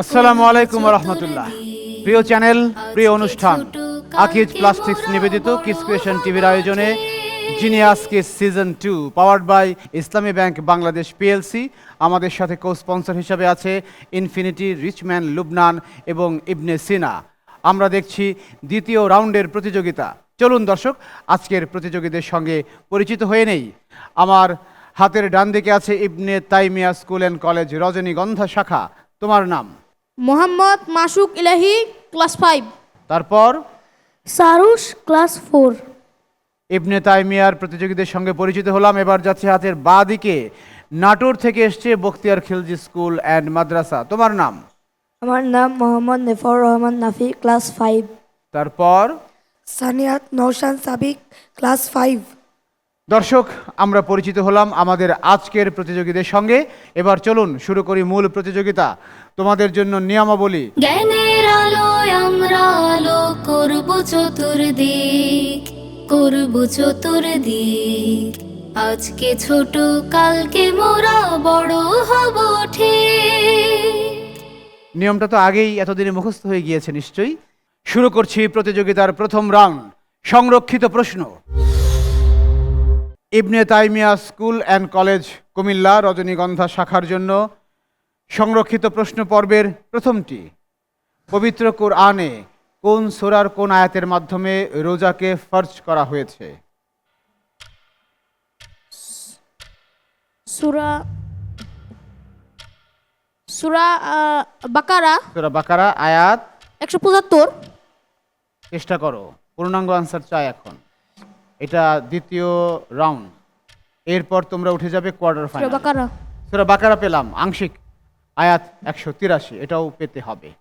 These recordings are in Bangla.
আসসালামু আলাইকুম রহমতুল্লাহ প্রিয় চ্যানেল প্রিয় অনুষ্ঠান আকিজ প্লাস্টিক্স নিবেদিত কিস ক্রিয়েশন টিভির আয়োজনে genius Kiss season two powered by Islami bank Bangladesh PLC আমাদের সাথে কো স্পন্সর হিসাবে আছে ইনফিনিটি রিচম্যান লুবনান এবং ইবনে সিনা আমরা দেখছি দ্বিতীয় রাউন্ডের প্রতিযোগিতা। চলুন দর্শক আজকের প্রতিযোগীদের সঙ্গে পরিচিত হয়ে নেই। আমার হাতের ডান দিকে আছে Ibne Taimiya school and college Rajanigandha শাখা। তোমার নাম? মোহাম্মদ মাসুক ইলাহি ক্লাস ফাইভ। তারপর? সারুষ ক্লাস ফোর। ইবনে তাইমিয়ার প্রতিযোগীদের সঙ্গে পরিচিত হলাম। এবার যাচ্ছে হাতের বাঁ দিকে। নাটোর থেকে এসছে বখতিয়ার খিলজি স্কুল অ্যান্ড মাদ্রাসা। তোমার নাম? আমার নাম মোহাম্মদ নেফর রহমান নাফি ক্লাস ফাইভ। তারপর? Saniyat Naushan Sabik class five. দর্শক আমরা পরিচিত হলাম আমাদের আজকের প্রতিযোগীদের সঙ্গে। এবার চলুন শুরু করি মূল প্রতিযোগিতা। তোমাদের জন্য নিয়মাবলী। জ্ঞানের আলোয় আমরা আলো করব চতুর্দিক করব চতুর্দিক। আজকে ছোট কালকে মোরা বড় হব ঠিক। নিয়মটা তো আগেই এতদিনে মুখস্থ হয়ে গিয়েছে নিশ্চয়ই। শুরু করছি প্রতিযোগিতার প্রথম রাউন্ড। সংরক্ষিত প্রশ্ন। Ibne Taimiya school and college Comilla Rajanigandha শাখার জন্য সংরক্ষিত প্রশ্ন পর্বের প্রথমটি। পবিত্র কোরআনে কোন সোরার কোন আয়াতের মাধ্যমে রোজাকে ফরজ করা হয়েছে? সুরা সুরা বাকারা। সোরা বাকারা আয়াত। একশো পঁচাত্তর। চেষ্টা করো। পূর্ণাঙ্গ আনসার চাই এখন। এটা দ্বিতীয় রাউন্ড। এরপর তোমরা উঠে যাবে কোয়ার্টার ফাইনাল। সুরা বাকারা। পেলাম আংশিক। আয়াত একশো তিরাশি এটাও পেতে হবে।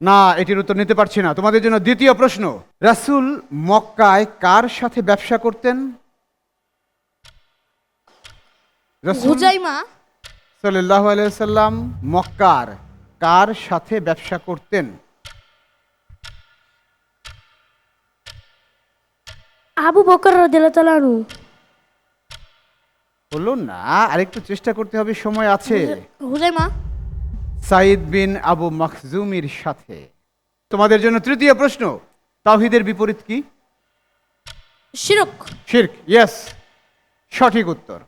না এটির উত্তর নিতে পারছি না। তোমাদের জন্য দ্বিতীয় প্রশ্ন। রাসূল মক্কায় কার সাথে ব্যবসা করতেন? রাসূল হুজাইমা। সাল্লাল্লাহু আলাইহি সাল্লাম মক্কার কার সাথে ব্যবসা করতেন? আবু বকর রদিল্লাহু বলল না আরেকটু চেষ্টা করতে হবে সময় আছে। হুজাইমা। সাইদ বিন আবু মখজুমির সাথে। তোমাদের জন্য তৃতীয় প্রশ্ন তাওহিদের বিপরীত কি? শিরক। শির্ক ইয়েস সঠিক উত্তর।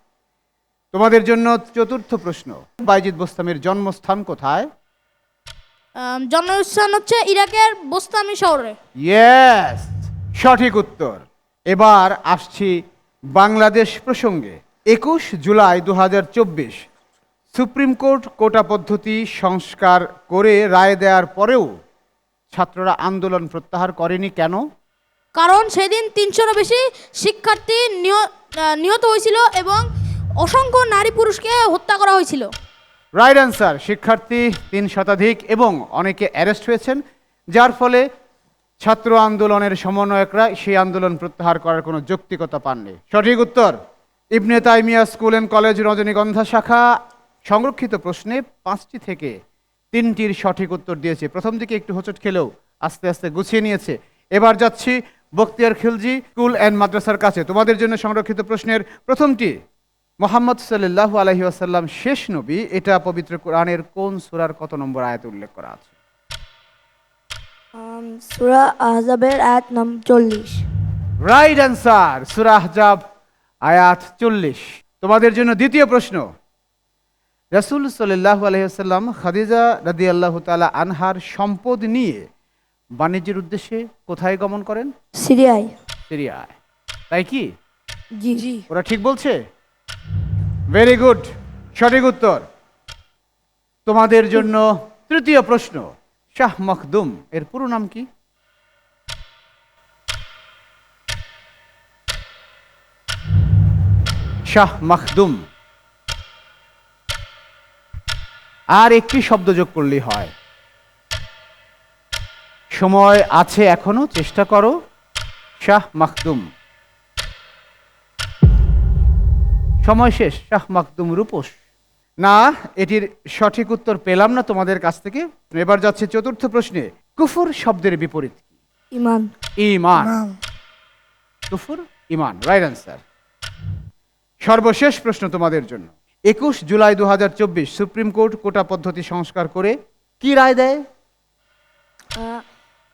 তোমাদের জন্য চতুর্থ প্রশ্ন বাইজিদ বোস্তামের জন্মস্থান কোথায়? জন্মস্থান হচ্ছে ইরাকের বোস্তামি শহরে। ইয়েস সঠিক উত্তর। এবার আসছি বাংলাদেশ প্রসঙ্গে। একুশ জুলাই দু হাজার চব্বিশ সুপ্রিম কোর্ট কোটা পদ্ধতি সংস্কার করে রায় দেওয়ার পরেও ছাত্ররা আন্দোলন প্রত্যাহার করেনি কেন? কারণ সেদিন তিনশোরও বেশি শিক্ষার্থী নিহ- নিহত হয়েছিল এবং অসংখ্য নারী পুরুষকে হত্যা করা হয়েছিল। রাইট অ্যান্সার শিক্ষার্থী তিন শতাধিক এবং অনেকে অ্যারেস্ট হয়েছেন যার ফলে ছাত্র আন্দোলনের সমন্বয়করা সেই আন্দোলন প্রত্যাহার করার কোনো যৌক্তিকতা পাননি। সঠিক উত্তর, Ibne Taimiya school and college, Rajanigandha শাখা। সংরক্ষিত প্রশ্নে পাঁচটি থেকে তিনটির সঠিক উত্তর দিয়েছে। প্রথম দিকে একটু হোঁচট খেলেও আস্তে আস্তে গুছিয়ে নিয়েছে। এবার যাচ্ছি বখতিয়ার খিলজি স্কুল অ্যান্ড মাদ্রাসার কাছে। তোমাদের জন্য সংরক্ষিত প্রশ্নের প্রথমটি, মোহাম্মদ সাল্লাল্লাহু আলহি আসাল্লাম শেষ নবী, এটা পবিত্র কোরআনের কোন সুরার কত নম্বর আয়াতে উল্লেখ করা আছে? সুরা আহজাবের আয়াত নাম চল্লিশ। রাইট অ্যান্সার সূরা আহজাব আয়াত চল্লিশ। তোমাদের জন্য দ্বিতীয় প্রশ্ন। রাসূল সাল্লাল্লাহু আলাইহি আসাল্লাম খাদিজা রাদিয়াল্লাহু তাআলা আনহার সম্পদ নিয়ে বাণিজ্যের উদ্দেশ্যে কোথায় গমন করেন? সিরিয়ায়। সিরিয়ায়। তাই কি? জি। জি। ওরা ঠিক বলছে? ভেরি গুড সঠিক উত্তর। তোমাদের জন্য তৃতীয় প্রশ্ন। শাহ মখদুম। এর পুরো নাম কি? শাহ মখদুম। আর একটি শব্দ যোগ করলেই হয়। সময় আছে এখনও, চেষ্টা করো। শাহ মখদুম। সময় শেষ, শাহ মাকদুম রূপোস। না এটির সঠিক উত্তর পেলাম না তোমাদের কাছ থেকে। এবার যাচ্ছে চতুর্থ প্রশ্নে কুফুর শব্দের বিপরীত ইমান। ইমান। কুফর ইমান রাইট অ্যান্সার সর্বশেষ প্রশ্ন তোমাদের জন্য। একুশ জুলাই দু হাজার চব্বিশ সুপ্রিম কোর্ট কোটা পদ্ধতি সংস্কার করে কি রায় দেয়?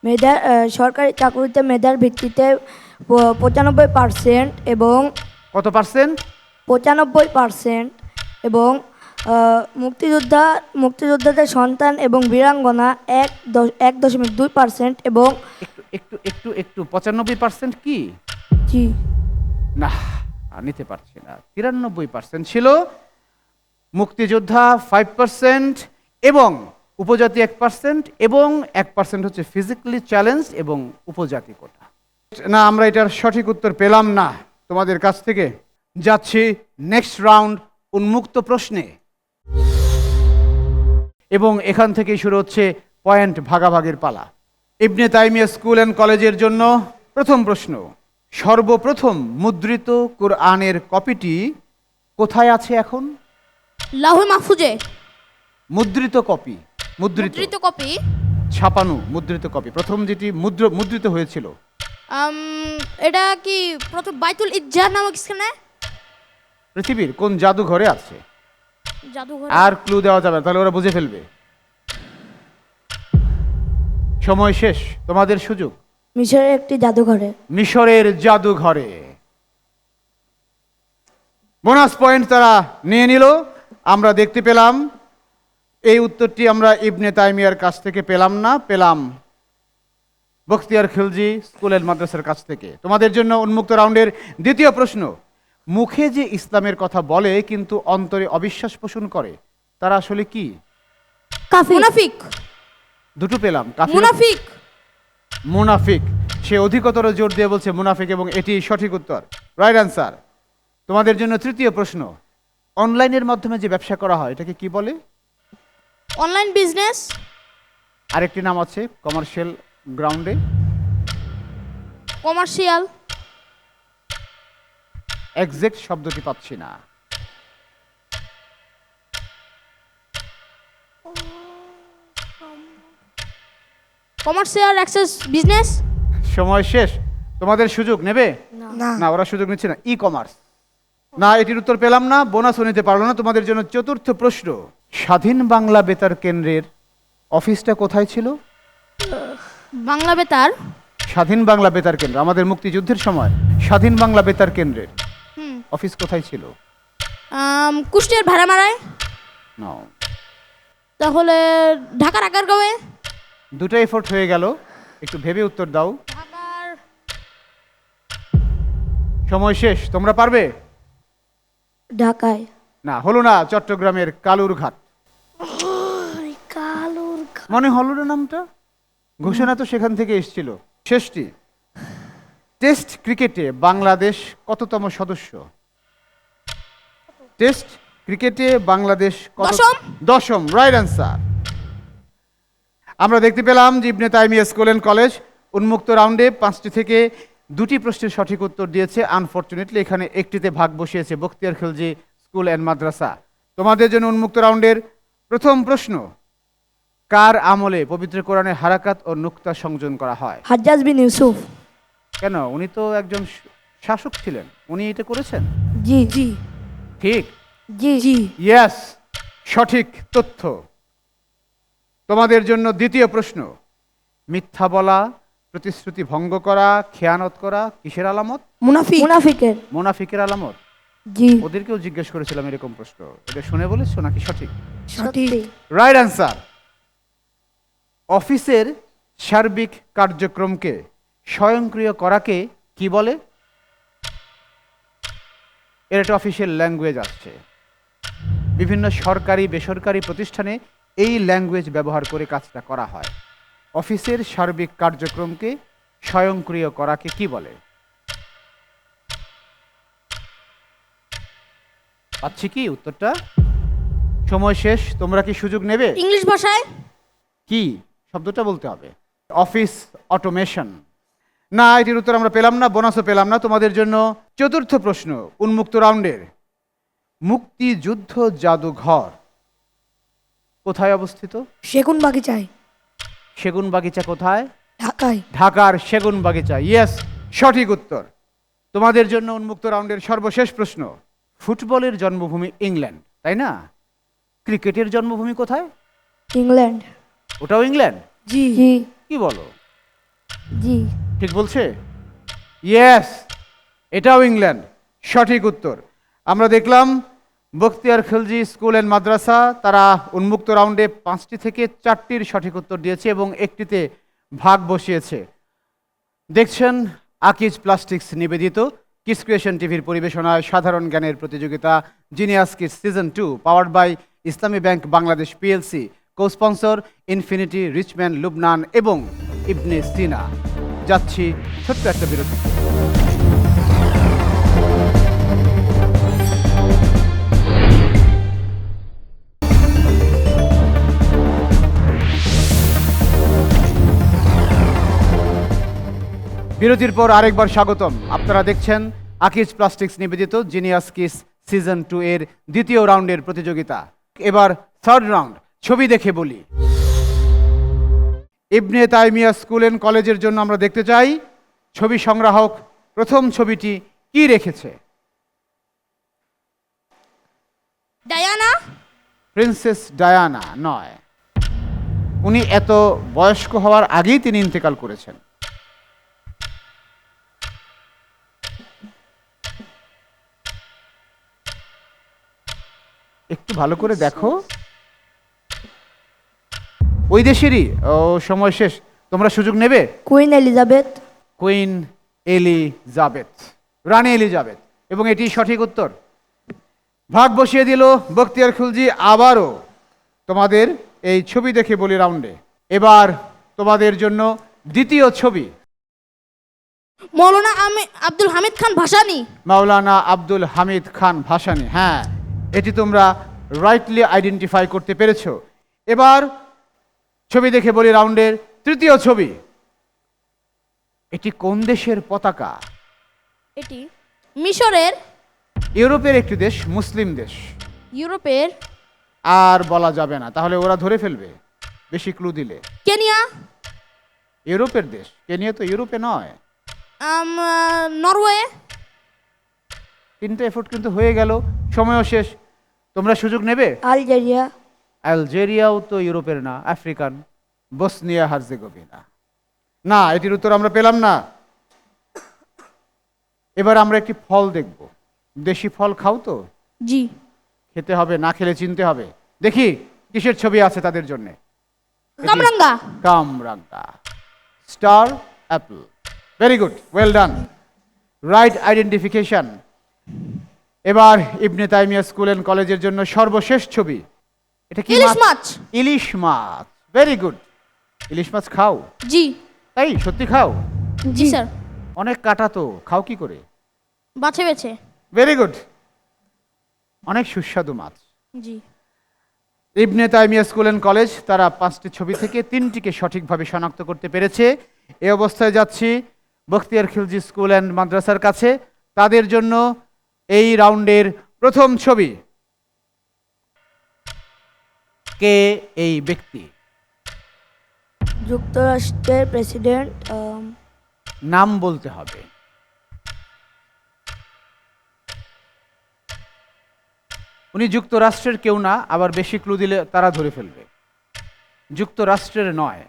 মেধার সরকারি চাকরিতে মেধার ভিত্তিতে পঁচানব্বই পার্সেন্ট এবং কত পার্সেন্ট পঁচানব্বই পার্সেন্ট এবং মুক্তিযোদ্ধা মুক্তিযোদ্ধাদের সন্তান এবং বীরাঙ্গনা এক এক দশমিক দুই পার্সেন্ট এবং একটু একটু একটু একটু পঁচানব্বই পার্সেন্ট কি? জি। না নিতে পারছি না। তিরানব্বই পার্সেন্ট ছিল মুক্তিযোদ্ধা ফাইভ পার্সেন্ট এবং উপজাতি এক পার্সেন্ট এবং এক পার্সেন্ট হচ্ছে ফিজিক্যালি চ্যালেঞ্জ এবং উপজাতি কোটা। না আমরা এটার সঠিক উত্তর পেলাম না তোমাদের কাছ থেকে। যাচ্ছি নেক্সট রাউন্ড উন্মুক্ত প্রশ্নে। এবং এখান থেকেই শুরু হচ্ছে পয়েন্ট ভাগাভাগির পালা। ইবনে তাইমিয়া স্কুল অ্যান্ড কলেজের জন্য প্রথম প্রশ্ন সর্বপ্রথম মুদ্রিত কোরআনের কপিটি কোথায় আছে এখন? মাহফুজে। মুদ্রিত কপি মুদ্রিত। মুদ্রিত কপি? ছাপানো মুদ্রিত কপি প্রথম যেটি মুদ্র মুদ্রিত হয়েছিল। এটা কি প্রথম বাইতুল ইজ্জার নামক স্থানে? পৃথিবীর কোন জাদুঘরে আছে? জাদুঘর। আর ক্লু দেওয়া যাবে না, তাহলে ওরা বুঝে ফেলবে। সময় শেষ তোমাদের সুযোগ। মিশরের একটি জাদুঘরে। মিশরের জাদুঘরে। বোনাস পয়েন্ট তারা নিয়ে নিল আমরা দেখতে পেলাম। এই উত্তরটি আমরা ইবনে তাইমিয়ার কাছ থেকে পেলাম না পেলাম বখতিয়ার খিলজি স্কুল অ্যান্ড মাদ্রাসার কাছ থেকে। তোমাদের জন্য উন্মুক্ত রাউন্ডের দ্বিতীয় প্রশ্ন। মুখে যে ইসলামের কথা বলে কিন্তু অন্তরে অবিশ্বাস পোষণ করে তারা আসলে কি? মুনাফিক। দুটো পেলাম কাফির। মুনাফিক। মুনাফিক। সে অধিকতর জোর দিয়ে বলছে মুনাফিক এবং এটি সঠিক উত্তর। রাইট অ্যান্সার তোমাদের জন্য তৃতীয় প্রশ্ন। অনলাইনের মাধ্যমে যে ব্যবসা করা হয় এটাকে কি বলে? Online business. আরেকটি নাম আছে কমার্শিয়াল গ্রাউন্ডে। কমার্শিয়াল। এক্সাক্ট শব্দটি পাচ্ছি না। কমার্শিয়াল অ্যাক্সেস বিজনেস সময় শেষ। তোমাদের সুযোগ নেবে? না। না। ওরা সুযোগ নিচ্ছে না। ই কমার্স না এটির উত্তর পেলাম না। বোনাসও নিতে পারল না। তোমাদের জন্য চতুর্থ প্রশ্ন। স্বাধীন বাংলা বেতার কেন্দ্রের অফিসটা কোথায় ছিল? বাংলা বেতার। স্বাধীন বাংলা বেতার কেন্দ্র আমাদের মুক্তিযুদ্ধের সময়। স্বাধীন বাংলা বেতার কেন্দ্রের। অফিস কোথায় ছিল? কুষ্টিয়ার ভাড়া মারায় না তাহলে ঢাকার আগারগাঁওয়ে? দুটো এফোর্ট হয়ে গেল। একটু ভেবে উত্তর দাও। ঢাকার সময় শেষ তোমরা পারবে? ঢাকায়। না হলো না চট্টগ্রামের কালুরঘাট। কালুর মনে হলো না নামটা? ঘোষণা তো সেখান থেকে এসেছিল। শেষটি। টেস্ট ক্রিকেটে বাংলাদেশ কততম সদস্য? টেস্ট ক্রিকেটে বাংলাদেশ দশম। দশম রাইট অ্যান্সার আমরা দেখতে পেলাম যে Ibne Taimiya school and college উন্মুক্ত রাউন্ডে পাঁচটি থেকে দুটি প্রশ্নের সঠিক উত্তর দিয়েছে। আনফর্চুনেটলি এখানে একটিতে ভাগ বসিয়েছে বখতিয়ার খিলজি স্কুল অ্যান্ড মাদ্রাসা। তোমাদের জন্য উন্মুক্ত রাউন্ডের প্রথম প্রশ্ন কার আমলে পবিত্র কোরআনে হারাকাত ও নুক্তা সংযোজন করা হয়? হাজ্জাজ বিন ইউসুফ। কেন? উনি তো একজন শাসক ছিলেন। উনি এটা করেছেন? জি জি। ঠিক জি। জি। ইয়েস সঠিক তথ্য। তোমাদের জন্য দ্বিতীয় প্রশ্ন। মিথ্যা বলা প্রতিশ্রুতি ভঙ্গ করা খেয়ানত করা কিসের আলামত? মুনাফিক। মুনাফিকের। মোনাফিকের আলামত? জি। ওদেরকেও জিজ্ঞেস করেছিলাম এরকম প্রশ্ন। এটা শুনে বলেছ নাকি সঠিক? সঠিক। রাইট অ্যান্সার অফিসের সার্বিক কার্যক্রমকে স্বয়ংক্রিয় করাকে কি বলে? এর একটা অফিসিয়াল ল্যাঙ্গুয়েজ আসছে। বিভিন্ন সরকারি বেসরকারি প্রতিষ্ঠানে এই ল্যাঙ্গুয়েজ ব্যবহার করে কাজটা করা হয়। অফিসের সার্বিক কার্যক্রমকে স্বয়ংক্রিয় করাকে কি বলে? পাচ্ছি কি উত্তরটা? সময় শেষ তোমরা কি সুযোগ নেবে? ইংলিশ ভাষায়? কি? শব্দটা বলতে হবে। Office automation. না এটির উত্তর আমরা পেলাম না বোনাসও পেলাম না। তোমাদের জন্য চতুর্থ প্রশ্ন উন্মুক্ত রাউন্ডের। মুক্তিযুদ্ধ জাদুঘর কোথায় অবস্থিত? সেগুন বাগিচায়। সেগুন বাগিচা কোথায়? ঢাকায়। ঢাকার সেগুন বাগিচা। ইয়েস সঠিক উত্তর। তোমাদের জন্য উন্মুক্ত রাউন্ডের সর্বশেষ প্রশ্ন ফুটবলের জন্মভূমি ইংল্যান্ড তাই না? ক্রিকেটের জন্মভূমি কোথায়? ইংল্যান্ড। ওটাও ইংল্যান্ড? জি জি। কি বলো? জি। ঠিক বলছে? ইয়েস এটাও ইংল্যান্ড। সঠিক উত্তর। আমরা দেখলাম বখতিয়ার খিলজি স্কুল অ্যান্ড মাদ্রাসা, তারা উন্মুক্ত রাউন্ডে পাঁচটি থেকে চারটির সঠিক উত্তর দিয়েছে এবং একটিতে ভাগ বসিয়েছে। দেখছেন, আকিজ প্লাস্টিক্স নিবেদিত। কিস ক্রিয়েশন টিভির পরিবেশনায় সাধারণ জ্ঞানের প্রতিযোগিতা genius Kiss season two, powered by Islami bank Bangladesh PLC co sponsor infinity Richman Lubnan এবং ইবনে সিনা। যাচ্ছি ছোট্ট একটা বিরতি। বিরতির পর আরেকবার স্বাগতম। আপনারা দেখছেন আকিজ প্লাস্টিক্স নিবেদিত জিনিয়াস কিস সিজন টু এর দ্বিতীয় রাউন্ডের প্রতিযোগিতা। এবার থার্ড রাউন্ড ছবি দেখে বলি। ইবনে তাইমিয়া স্কুল অ্যান্ড কলেজের জন্য আমরা দেখতে চাই ছবি সংগ্রাহক প্রথম ছবিটি কি রেখেছে? ডায়ানা? প্রিন্সেস ডায়ানা নয়। উনি এত বয়স্ক হওয়ার আগেই তিনি ইন্তেকাল করেছেন। একটু ভালো করে দেখো। ওই দেশেরই। ও সময় শেষ। তোমরা সুযোগ নেবে? কুইন এলিজাবেথ কুইন এলিজাবেথ রানী এলিজাবেথ এবং এটি সঠিক উত্তর। ভাগ বসিয়ে দিল বখতিয়ার খুলজি আবারও। তোমাদের এই ছবি দেখে বলি রাউন্ডে। এবার তোমাদের জন্য দ্বিতীয় ছবি। মৌলানা আমি আব্দুল হামিদ খান ভাসানি। মাওলানা আব্দুল হামিদ খান ভাসানি। হ্যাঁ এটি তোমরা রাইটলি আইডেন্টিফাই করতে পেরেছ। এবার ছবি দেখে বলি রাউন্ডের তৃতীয় ছবি। এটি কোন দেশের পতাকা? এটি মিশরের ইউরোপের একটি দেশ মুসলিম দেশ। ইউরোপের আর বলা যাবে না তাহলে ওরা ধরে ফেলবে। বেশি ক্লু দিলে। কেনিয়া। ইউরোপের দেশ কেনিয়া তো ইউরোপে নয়। আম, নরওয়ে। তিনটে এফোর্ট কিন্তু হয়ে গেল সময়ও শেষ। তোমরা সুযোগ নেবে? আলজেরিয়া। আলজেরিয়াও তো ইউরোপের না আফ্রিকান। Bosnia Herzegovina. না এটির উত্তর আমরা পেলাম না। এবার আমরা একটি ফল দেখব। দেশি ফল খাও তো? জি। খেতে হবে না খেলে চিনতে হবে। দেখি কিসের ছবি আছে তাদের জন্য? কামরাঙ্গা। কামরাঙ্গা। Star apple. Very good well done right identification এবার ইবনে তাইমিয়া স্কুল অ্যান্ড কলেজের জন্য সর্বশেষ ছবি। এটা কি ইলিশ মাছ? ইলিশ মাছ। ভেরি গুড ইলিশ মাছ খাও। জি। তাই সত্যি খাও? জি স্যার। অনেক কাটা তো খাও কি করে? বাছে বেছে। ভেরি গুড অনেক সুস্বাদু মাছ। জি। Ibne Taimiya school and college তারা পাঁচটি ছবি থেকে তিনটিকে সঠিকভাবে শনাক্ত করতে পেরেছে। এই অবস্থায় যাচ্ছি বখতিয়ার খিলজি স্কুল অ্যান্ড মাদ্রাসার কাছে। তাদের জন্য এই রাউন্ডের প্রথম ছবি। কে এই ব্যক্তি। যুক্তরাষ্ট্রের প্রেসিডেন্ট নাম বলতে হবে। উনি যুক্তরাষ্ট্রের কেউ না আবার বেশি ক্লু দিলে তারা ধরে ফেলবে। যুক্তরাষ্ট্রের নয়।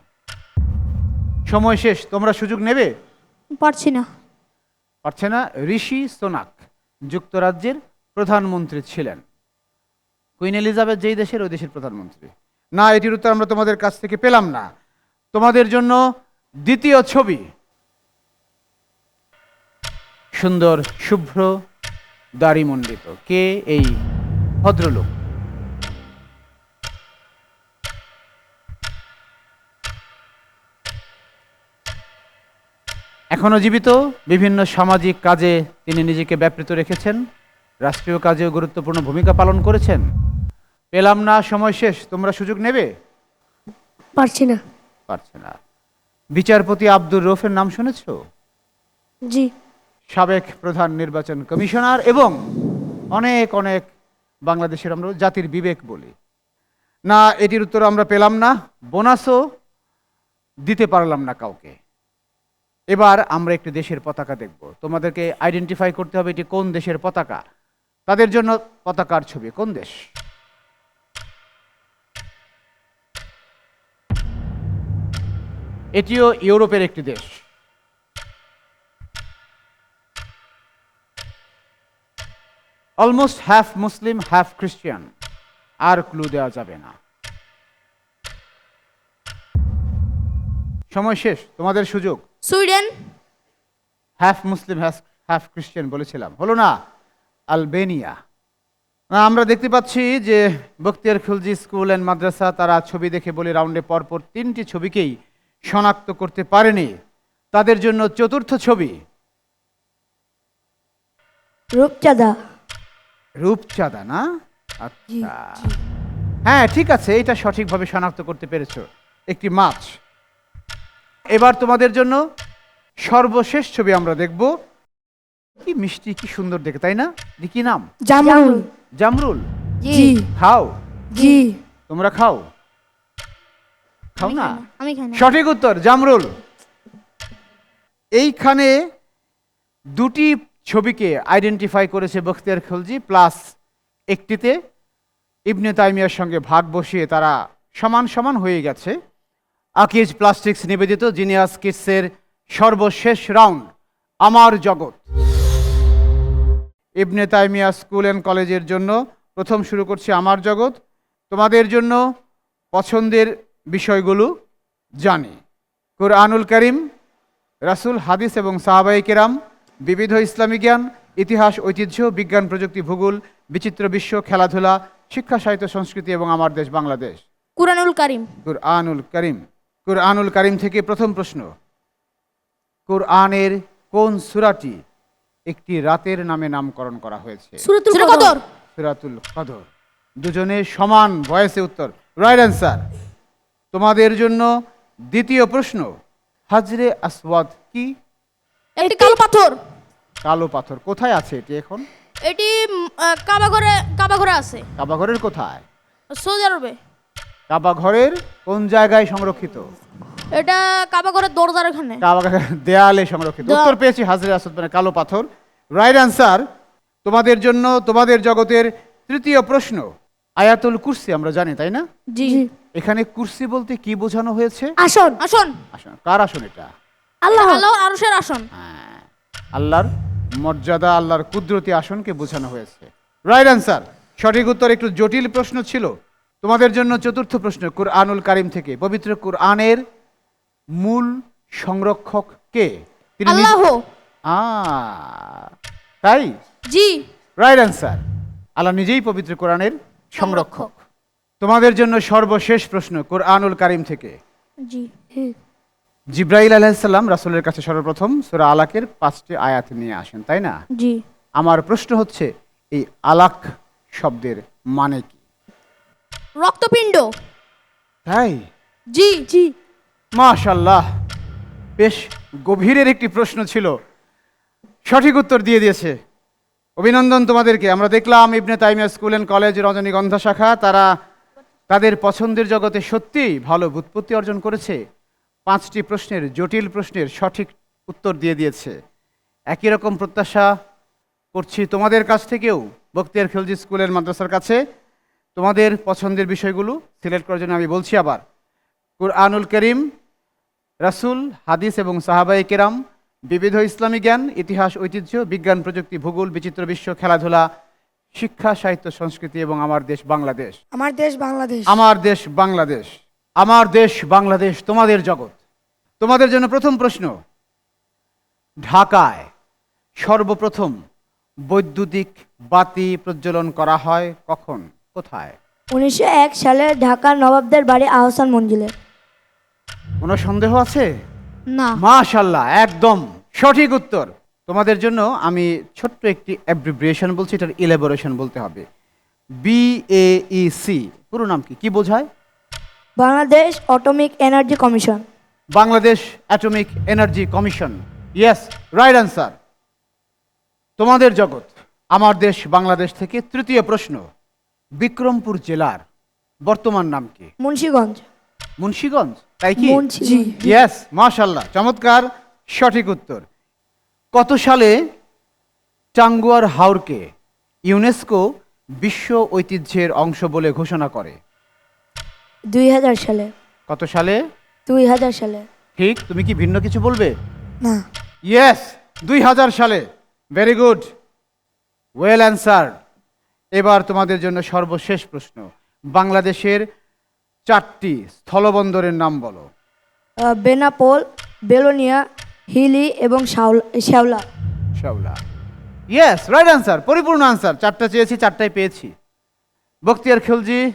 সময় শেষ তোমরা সুযোগ নেবে? পারছি না। পারছে না? ঋষি সোনাক যুক্তরাজ্যের প্রধানমন্ত্রী ছিলেন। কুইন এলিজাবেথ যেই দেশের, ওই দেশের প্রধানমন্ত্রী। না, এটির উত্তর আমরা তোমাদের কাছ থেকে পেলাম না। তোমাদের জন্য দ্বিতীয় ছবি। সুন্দর, শুভ্র, দাড়িমণ্ডিত। কে এই ভদ্রলোক? এখনও জীবিত, বিভিন্ন সামাজিক কাজে তিনি নিজেকে ব্যাপৃত রেখেছেন। রাষ্ট্রীয় কাজেও গুরুত্বপূর্ণ ভূমিকা পালন করেছেন। পেলাম না সময় শেষ। তোমরা সুযোগ নেবে? পারছি না। পারছে না। বিচারপতি আব্দুর রফের নাম শুনেছ? জি। সাবেক প্রধান নির্বাচন কমিশনার এবং অনেক অনেক বাংলাদেশের আমরা জাতির বিবেক বলি। না এটির উত্তর আমরা পেলাম না। বোনাসও দিতে পারলাম না কাউকে। এবার আমরা একটি দেশের পতাকা দেখব। তোমাদেরকে আইডেন্টিফাই করতে হবে এটি কোন দেশের পতাকা। তাদের জন্য পতাকার ছবি। কোন দেশ? এটিও ইউরোপের একটি দেশ। Almost half Muslim half Christian আর ক্লু দেওয়া যাবে না। সময় শেষ তোমাদের সুযোগ। সুইডেন। হাফ মুসলিম হ্যাফ খ্রিস্টান বলেছিলাম। হলো না আলবেনিয়া। না, আমরা দেখতে পাচ্ছি যে বক্তিয়ার খুলজি স্কুল অ্যান্ড মাদ্রাসা তারা ছবি দেখে বলে রাউন্ডে পরপর তিনটি ছবিকেই শনাক্ত করতে পারেনি। তাদের জন্য চতুর্থ ছবি। রূপচাঁদা। রূপচাঁদা না? আচ্ছা। হ্যাঁ ঠিক আছে এটা সঠিকভাবে শনাক্ত করতে পেরেছ। একটি মাছ। এবার তোমাদের জন্য সর্বশেষ ছবি আমরা দেখব। কি মিষ্টি কি সুন্দর দেখে তাই না? কি নাম? জামরুল। জামরুল। জি। খাও। জি। তোমরা খাও। খাও না? আমি খাই না। সঠিক উত্তর জামরুল। এইখানে দুটি ছবিকে আইডেন্টিফাই করেছে বখতিয়ার খলজি প্লাস একটিতে ইবনে তাইমিয়ার সঙ্গে ভাগ বসিয়ে তারা সমান সমান হয়ে গেছে। আকিজ প্লাস্টিক্স নিবেদিত জিনিয়াস কিডসের সর্বশেষ রাউন্ড আমার জগৎ। ইবনে তাইমিয়া স্কুল অ্যান্ড কলেজের জন্য প্রথম শুরু করছি আমার জগৎ। তোমাদের জন্য পছন্দের বিষয়গুলো জানি। কোরআনুল করিম রাসূল হাদিস এবং সাহাবাই কেরাম বিবিধ ইসলামী জ্ঞান ইতিহাস ঐতিহ্য বিজ্ঞান প্রযুক্তি ভূগোল বিচিত্র বিশ্ব খেলাধুলা শিক্ষা সাহিত্য সংস্কৃতি এবং আমার দেশ বাংলাদেশ। কুরানুল কারিম। কুরআনুল করিম। কুরআনুল করিম থেকে প্রথম প্রশ্ন। কুরআনের কোন সূরাটি একটি রাতের নামে নামকরণ করা হয়েছে? সুরাতুল কদর। সুরাতুল কদর। দুজনে সমান ভয়েসে উত্তর। রাইট অ্যান্সার তোমাদের জন্য দ্বিতীয় প্রশ্ন হাজরে আসওয়াদ কি? একটি কালো পাথর। কালো পাথর কোথায় আছে এটি এখন? এটি কাবা ঘরে কাবা ঘরে আছে। কাবা ঘরের কোথায়? সৌদি আরবে। কাবা ঘরের কোন জায়গায় সংরক্ষিত? এটা কাবা ঘরের দরজার এখানে। কাবা ঘরের দেয়ালে সংরক্ষিত। উত্তর পেয়েছি হাজরে আসওয়াদ মানে কালো পাথর। রাইট অ্যান্সার তোমাদের জন্য তোমাদের জগতের তৃতীয় প্রশ্ন আয়াতুল কুরসি আমরা জানি তাই না? জি। এখানে কুরসি বলতে কি বোঝানো হয়েছে? আসন। আসন। আসন। কার আসন এটা? আল্লাহ। আল্লাহ। আরশের আসন। হ্যাঁ, আল্লাহর মর্যাদা আল্লাহর কুদরতি আসনকে বোঝানো হয়েছে। রাইট অ্যান্সার সঠিক উত্তর একটু জটিল প্রশ্ন ছিল। তোমাদের জন্য চতুর্থ প্রশ্ন কুরআনুল কারিম থেকে। পবিত্র কুরআনের মূল সংরক্ষক কে? তিনি আল্লাহ। আ, তাই? জি। রাইট অ্যান্সার আল্লাহ নিজেই পবিত্র কোরআনের সংরক্ষক। তোমাদের জন্য সর্বশেষ প্রশ্ন কোরআনুল কারিম থেকে। জি। জিব্রাইল আলাইসাল্লাম রাসূলের কাছে সর্বপ্রথম সূরা আলাকের পাঁচটি আয়াত নিয়ে আসেন তাই না? জি। আমার প্রশ্ন হচ্ছে এই আলাক শব্দের মানে কি? রক্তপিণ্ড। তাই? জি জি। মাশাল্লাহ বেশ গভীরের একটি প্রশ্ন ছিল। সঠিক উত্তর দিয়ে দিয়েছে। অভিনন্দন তোমাদেরকে। আমরা দেখলাম Ibne Taimiya school and college Rajanigandha শাখা তারা তাদের পছন্দের জগতে সত্যিই ভালো বুৎপত্তি অর্জন করেছে। পাঁচটি প্রশ্নের জটিল প্রশ্নের সঠিক উত্তর দিয়ে দিয়েছে। একই রকম প্রত্যাশা করছি তোমাদের কাছ থেকেও বক্তিয়ার খিলজি স্কুলের মাদ্রাসার কাছে। তোমাদের পছন্দের বিষয়গুলো সিলেক্ট করার জন্য আমি বলছি আবার। কুরআনুল করিম, রাসূল, হাদিস এবং সাহাবাই কেরাম, বিবিধ ইসলামী জ্ঞান, ইতিহাস, ঐতিহ্য, বিজ্ঞান প্রযুক্তি, ভূগোল, বিচিত্র বিশ্ব, খেলাধুলা শিক্ষা সাহিত্য সংস্কৃতি এবং আমার দেশ বাংলাদেশ। আমার দেশ বাংলাদেশ। আমার দেশ বাংলাদেশ। আমার দেশ বাংলাদেশ তোমাদের জগৎ। তোমাদের জন্য প্রথম প্রশ্ন ঢাকায় সর্বপ্রথম বৈদ্যুতিক বাতি প্রজ্বলন করা হয় কখন? কোথায়? উনিশশো এক সালে ঢাকার নবাবদের বাড়ি আহসান মঞ্জিলে। কোনো সন্দেহ আছে? না। মাশাল্লাহ একদম সঠিক উত্তর। তোমাদের জন্য আমি ছোট্ট একটি অ্যাব্রিব্রিয়েশন বলছি এটার ইলেবোরেশন বলতে হবে। বিএইসি পুরো নাম কি? কি বোঝায়? Bangladesh atomic energy commission Bangladesh atomic energy commission yes right answer তোমাদের জগৎ আমার দেশ বাংলাদেশ থেকে তৃতীয় প্রশ্ন বিক্রমপুর জেলার বর্তমান নাম কি? মুন্সিগঞ্জ। মুন্সীগঞ্জ তাই কি? ইয়েস মাশাল্লাহ চমৎকার সঠিক উত্তর। কত সালে টাঙ্গুয়ার হাওরকে ইউনেস্কো বিশ্ব ঐতিহ্যের অংশ বলে ঘোষণা করে? দুই হাজার সালে। কত সালে? দুই হাজার সালে। ঠিক তুমি কি ভিন্ন কিছু বলবে? না। ইয়েস দুই হাজার সালে। ভেরি গুড ওয়েল অ্যান্সার এবার তোমাদের জন্য সর্বশেষ প্রশ্ন। বাংলাদেশের চারটি স্থলবন্দরের নাম বলো। বেনাপোল বেলোনিয়া হিলি এবং Sheola. Sheola. Yes right answer পরিপূর্ণ আনসার চারটা চেয়েছি, চারটাই পেয়েছি। বক্তিয়ার খিলজি,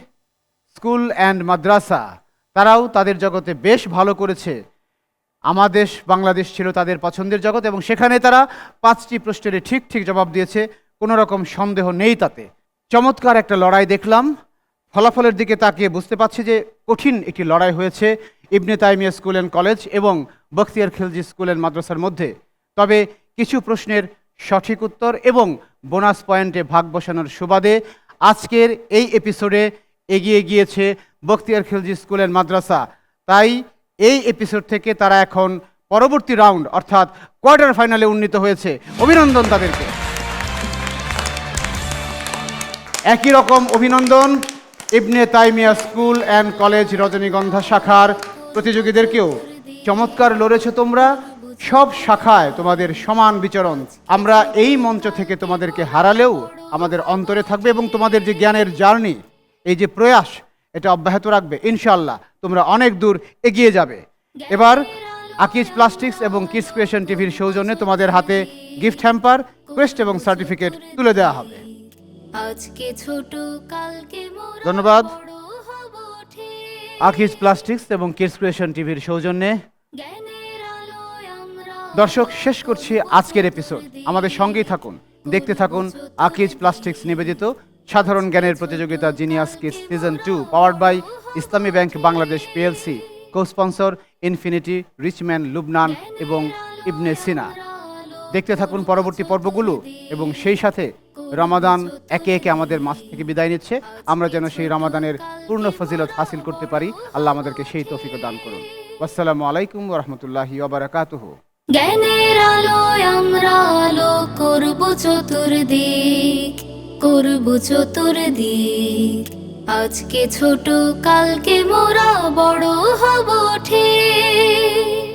স্কুল অ্যান্ড মাদ্রাসা, তারাও তাদের জগতে বেশ ভালো করেছে। আমাদের বাংলাদেশ ছিল তাদের পছন্দের জগৎ এবং সেখানে তারা পাঁচটি প্রশ্নের ঠিক ঠিক জবাব দিয়েছে। কোনো রকম সন্দেহ নেই তাতে। চমৎকার একটা লড়াই দেখলাম। ফলাফলের দিকে তাকিয়ে বুঝতে পারছি যে কঠিন একটি লড়াই হয়েছে Ibne Taimiya school and college এবং বখতিয়ার খিলজি স্কুল অ্যান্ড মাদ্রাসার মধ্যে। তবে কিছু প্রশ্নের সঠিক উত্তর এবং বোনাস পয়েন্টে ভাগ বসানোর সুবাদে আজকের এই এপিসোডে এগিয়ে গিয়েছে বখতিয়ার খিলজি স্কুল অ্যান্ড মাদ্রাসা। তাই এই এপিসোড থেকে তারা এখন পরবর্তী রাউন্ড অর্থাৎ কোয়ার্টার ফাইনালে উন্নীত হয়েছে। অভিনন্দন তাদেরকে। একই রকম অভিনন্দন Ibne Taimiya school and college Rajanigandha শাখার প্রতিযোগীদেরকেও চমৎকার লড়েছো তোমরা। সব শাখায় তোমাদের সমান বিচরণ। আমরা এই মঞ্চ থেকে তোমাদেরকে হারালেও আমাদের অন্তরে থাকবে এবং তোমাদের যে জ্ঞানের জার্নি, এই যে প্রয়াস, এটা অব্যাহত রাখবে। ইনশাল্লাহ তোমরা অনেক দূর এগিয়ে যাবে। এবার আকিজ প্লাস্টিক্স এবং কিস ক্রিয়েশন টিভির সৌজন্যে তোমাদের হাতে গিফট হ্যাম্পার কোয়েস্ট এবং সার্টিফিকেট তুলে দেওয়া হবে। আজকে ছোট কালকে মোরা ধন্যবাদ। আকিজ প্লাস্টিক্স এবং কিডস ক্রিয়েশন টিভির সৌজন্যে দর্শক শেষ করছি আজকের এপিসোড আমাদের সঙ্গেই থাকুন দেখতে থাকুন আকিজ প্লাস্টিক্স নিবেদিত সাধারণ জ্ঞানের প্রতিযোগিতা genius Kiss season two powered by Islami bank Bangladesh PLC co sponsor infinity Richman Lubnan এবং ইবনে সিনা। দেখতে থাকুন পরবর্তী পর্বগুলো এবং সেই সাথে রমাদান একে একে আমাদের মাস থেকে বিদায় নিচ্ছে। আমরা যেন সেই রমাদানের পূর্ণ ফজিলত হাসিল করতে পারি। আল্লাহ আমাদেরকে সেই তৌফিক দান করুন। আসসালামু আলাইকুম রহমতুল্লাহি ওবরাকাতুহু। জ্ঞানের আলোয় আমরা আলো করব চতুর্দিক করব চতুর্দিক। আজকে ছোট, কালকে মোরা বড় হব ঠিক।